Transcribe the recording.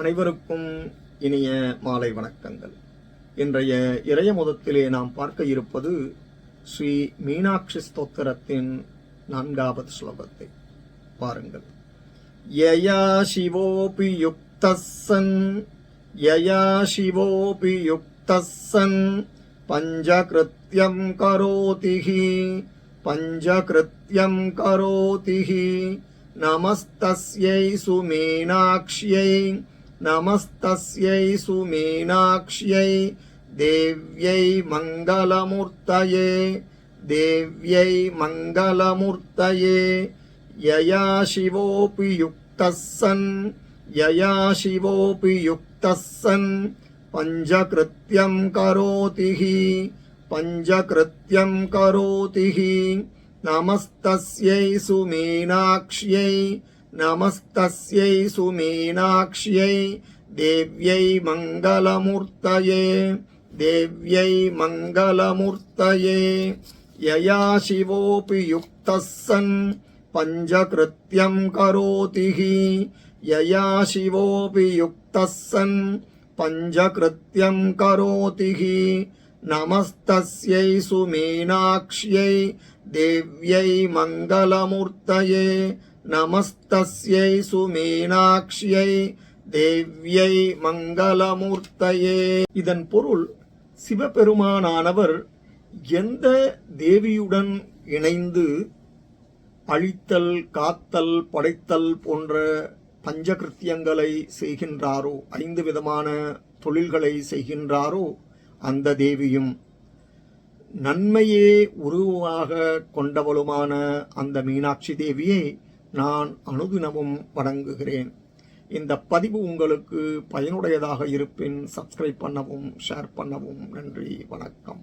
அனைவருக்கும் இனிய மாலை வணக்கங்கள். இன்றைய இறைய முதத்திலே நாம் பார்க்க இருப்பது ஸ்ரீ மீனாட்சி ஸ்தோத்திரத்தின் நான்காவது ஸ்லோகத்தை. பாருங்கள். யயா சிவோபி யுக்தசன் யயா சிவோபி யுக்தசன் பஞ்சகிருத்தியம் கரோதிஹி பஞ்சகிருத்தியம் கரோதிஹி நமஸ்தஸ்யை சுமீனாட்சியை నమస్తస్యై సుమీనాక్ష్యై దేవ్యై మంగళమూర్తయే దేవ్యై మంగళమూర్తయే యయా శివోపి యుక్త సన్ యయా శివోపి యుక్త సన్ పంచకృత్యం కరోతి పంచకృత్యం కరోతి నమస్తస్యై సుమీనాక్ష్యై నమస్తస్యై సుమీనాక్ష్యై దేవ్యై మంగళమూర్తయే దేవ్యై మంగళమూర్తయే యయా శివోపి యుక్త సన్ పంచకృత్యం కరోతి యయా శివోపి యుక్త సన్ పంచకృత్యం కరోతి నమస్తస్యై సుమీనాక్ష్యై దేవ్యై మంగళమూర్తయే நமஸ்தஸ்யை சுமீனாட்சியை தேவ்யை மங்களமூர்த்தையே இதன் பொருள் சிவபெருமானானவர் எந்த தேவியுடன் இணைந்து அழித்தல் காத்தல் படைத்தல் போன்ற பஞ்சகிருத்தியங்களை செய்கின்றாரோ ஐந்து விதமான தொழில்களை செய்கின்றாரோ அந்த தேவியும் நன்மையே உருவாக கொண்டவளுமான அந்த மீனாட்சி தேவியை நான் அனுதினமும் வணங்குகிறேன். இந்த பதிவு உங்களுக்கு பயனுடையதாக இருப்பின் சப்ஸ்கிரைப் பண்ணவும் ஷேர் பண்ணவும் நன்றி வணக்கம்.